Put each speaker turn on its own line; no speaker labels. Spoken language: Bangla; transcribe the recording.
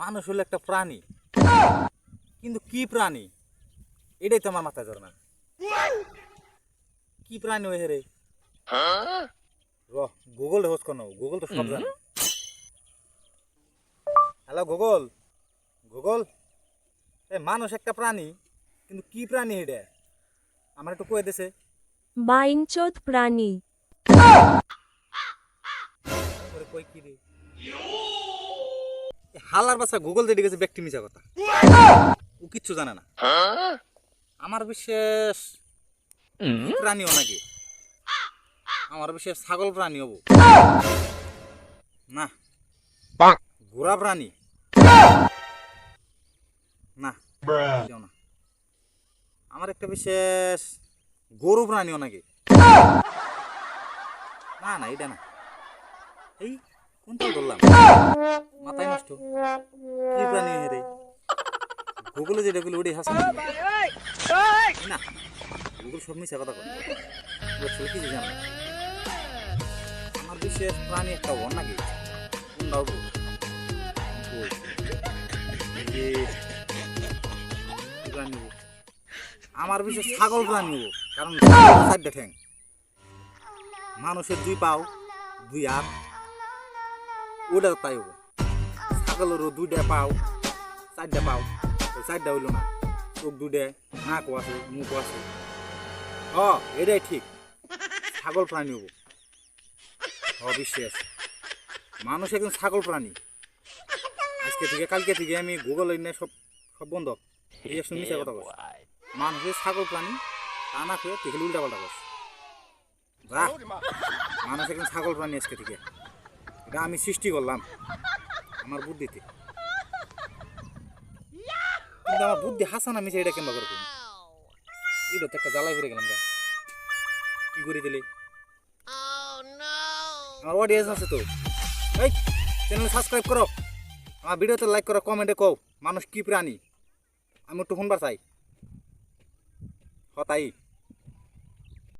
মানুষ হলো একটা প্রাণী। কিন্তু কি প্রাণী? এটাই তো আমার মাথায় ধরে না। কি প্রাণী ওই রে? র গুগল হোস কেন গুগল তো সব জানে। Hello Google. গুগল? এ মানুষ একটা প্রাণী কিন্তু কি প্রাণী এটা? আমার একটু কয়ে দেছে।
বাইনচোদ প্রাণী।
ওরে কই কি রে? হালার বাসা গুগল দিয়ে গেছে ব্যক্তি মিছা কথা। ও কিচ্ছু জানে না। আমার বিশেষ প্রাণীও নাকি? আমার বিশেষ ছাগল প্রাণী হব না। ঘোড়া প্রাণী। না। না। আমার একটা বিশেষ গরু প্রাণীও নাকি? না না, এটা না। এই কোনটা বললাম? নষ্ট কি প্রাণী রে? গুগলে যেটা গুলো ওটাই হাসা। না গুগল সব মিশা কথা বলে কিছু জানে। আমার বিশেষ প্রাণী একটা হন নাকি? আমার বিশেষ ছাগল প্রাণী কারণ ঠ্যাং। মানুষের দুই পাও দুই হাত ওটা তাই হব ছাগলেরও দুইটা পাও চারটা পাও চারটা হইল না চোখ দুইটা নাকও আছে মুখও আছে হ এটাই ঠিক ছাগল প্রাণী হব অবিশ্বাস মানুষ একজন ছাগল প্রাণী আজকে থেকে কালকে থেকে আমি গুগল সব সব বন্ধ এই মিশা কথা বলছি মানুষের ছাগল প্রাণী তা না করে থেকে উল্টা পাল্টা করছে মানুষ একজন ছাগল প্রাণী আজকে থেকে এটা আমি সৃষ্টি করলাম আমার বুদ্ধিতে। কিন্তু আমার বুদ্ধি হাসান আমি এটা কেমন করে করি এটা তো একটা জ্বালাই পড়ে গেলাম। কি করে দিলে? আমার অডিয়েন্স আছে তো। এই চ্যানেল সাবস্ক্রাইব করো। আমার ভিডিওতে লাইক করো কমেন্টে কও, মানুষ কি প্রাণী? আমি একটু শুনবার চাই। হতাই।